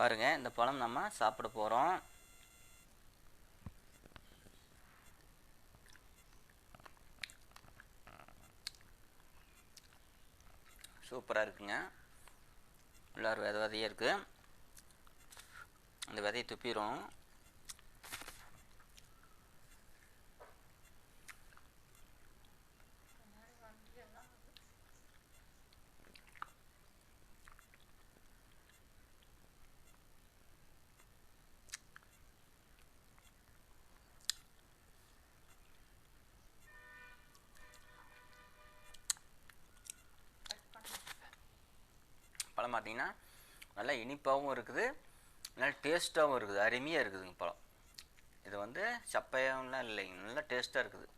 பாருங்கள் இந்த பழம் நம்ம சாப்பிட போகிறோம் சூப்பராக இருக்குங்க. உள்ளார் வித விதையாக இருக்குது அந்த விதையை துப்பிடும் பழம் பார்த்தீங்கன்னா நல்லா இனிப்பாகவும் இருக்குது நல்லா டேஸ்ட்டாகவும் இருக்குது அருமையாக இருக்குதுங்க பழம். இது வந்து சப்பையாகலாம் இல்லைங்க நல்லா டேஸ்ட்டாக இருக்குது.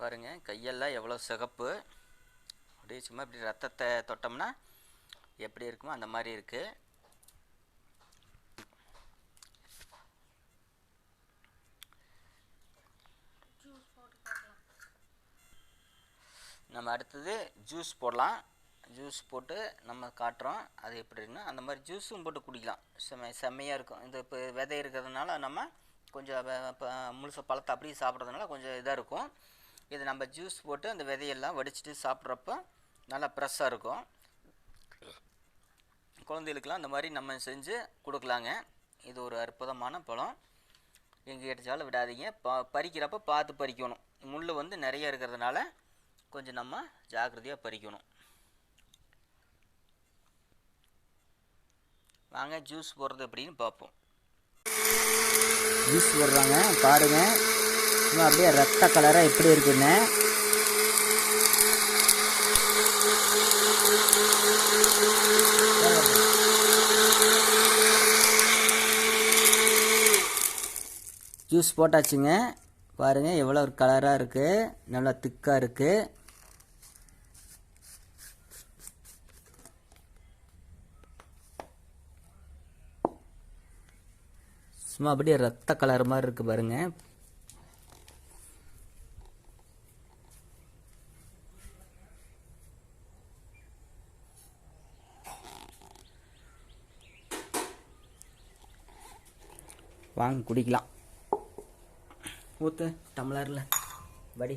பாருங்க கையெல்லாம் எவ்வளோ சிகப்பு. அப்படியே சும்மா இப்படி ரத்தத்தை தொட்டோம்னா எப்படி இருக்குமோ அந்த மாதிரி இருக்குது நம்ம அடுத்தது ஜூஸ் போடலாம். ஜூஸ் போட்டு நம்ம காட்டுறோம். அது எப்படி இருக்குன்னா அந்த மாதிரி ஜூஸும் போட்டு குடிக்கலாம். செம்ம செம்மையாக இருக்கும். இந்த இப்போ விதை இருக்கிறதுனால நம்ம கொஞ்சம் முழுசாக பழத்தை அப்படியே சாப்பிட்றதுனால கொஞ்சம் இதாக இருக்கும். இது நம்ம ஜூஸ் போட்டு அந்த விதையெல்லாம் வடிச்சிட்டு சாப்பிட்றப்ப நல்லா ஃப்ரெஷ்ஷாக இருக்கும். குழந்தைகளுக்கெல்லாம் அந்த மாதிரி நம்ம செஞ்சு கொடுக்கலாங்க. இது ஒரு அற்புதமான பழம். எங்கே கிடைச்சாலும் விடாதீங்க. ப பறிக்கிறப்ப பார்த்து பறிக்கணும். முள் வந்து நிறைய இருக்கிறதுனால கொஞ்சம் நம்ம ஜாக்கிரதையாக பறிக்கணும். வாங்க ஜூஸ் போடுறது எப்படின்னு பார்ப்போம். ஜூஸ் போடுறாங்க பாருங்க. இன்னும் அப்படியே ரத்த கலராக எப்படி இருக்குன்னு. ஜூஸ் போட்டாச்சுங்க. பாருங்கள் எவ்வளோ ஒரு கலராக இருக்குது நல்லா திக்காக இருக்குது சும்மா அப்படியே ரத்த கலர் மாதிரி இருக்குது பாருங்கள் வாங்க குடிக்கலாம். ஊத்து டம்ளரில் படி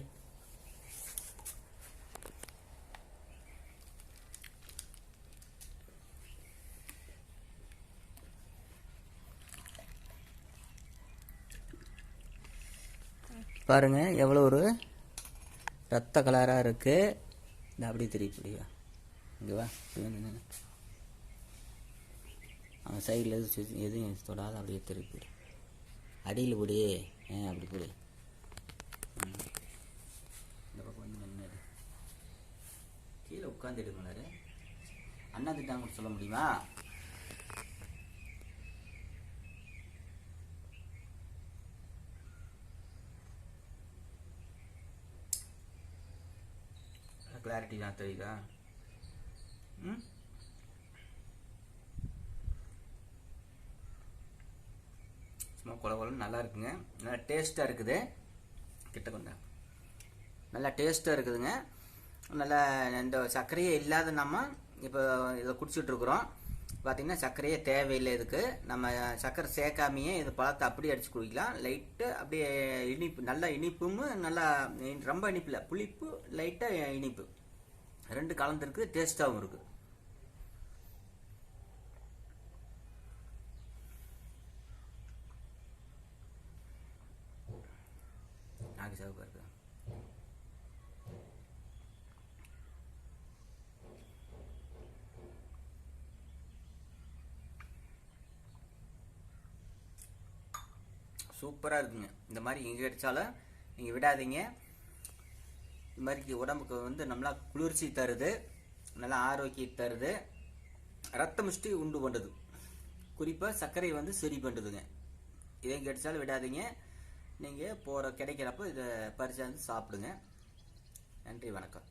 பாருங்க எவ்வளோ ஒரு ரத்த கலராக இருக்குது இந்த அப்படி திருப்பிடியா இங்கே வா. அவன் சைடில் எதுவும் எதுவும் தொடாத அப்படியே திருப்பிடு அடியில் போடு ஏ அப்படி போடு ம். இந்த பக்கம் வந்து நின்று கீழே உட்காந்துடுங்களே அண்ணா திட்டாங்க சொல்ல முடியுமா? கிளாரிட்டி தான் தெரியுதா? ம்? சும்மா குல கொலம் நல்லா இருக்குங்க. நல்லா டேஸ்ட்டாக இருக்குது. கிட்ட கொண்டா நல்லா டேஸ்ட்டாக இருக்குதுங்க. நல்லா இந்த சர்க்கரையே இல்லாத நம்ம இப்போ இதை குடிச்சிட்ருக்குறோம். பார்த்திங்கன்னா சர்க்கரையே தேவையில்லை இதுக்கு. நம்ம சர்க்கரை சேர்க்காமையே இது பழத்தை அப்படியே அடிச்சு குடிக்கலாம். லைட்டு அப்படியே இனிப்பு நல்லா இனிப்பும் நல்லா ரொம்ப இனிப்பு இல்லை புளிப்பு லைட்டாக இனிப்பு. ரெண்டு கலந்துருக்கு டேஸ்ட்டாகவும் இருக்குது நாக்கு சிவப்பாக இருக்கு. சூப்பராக இருக்குங்க. இந்த மாதிரி எங்கே கிடைச்சாலும் நீங்கள் விடாதீங்க. இந்த மாதிரி உடம்புக்கு வந்து நல்லா குளிர்ச்சி தருது நல்லா ஆரோக்கியம் தருது. ரத்த முஷ்டி உண்டு பண்ணுது குறிப்பாக சர்க்கரை வந்து சரி பண்ணுதுங்க இதை கிடைச்சாலும் விடாதீங்க. நீங்கள் போகிற கிடைக்கிறப்போ இதை பறிச்சாந்து சாப்பிடுங்க. நன்றி வணக்கம்.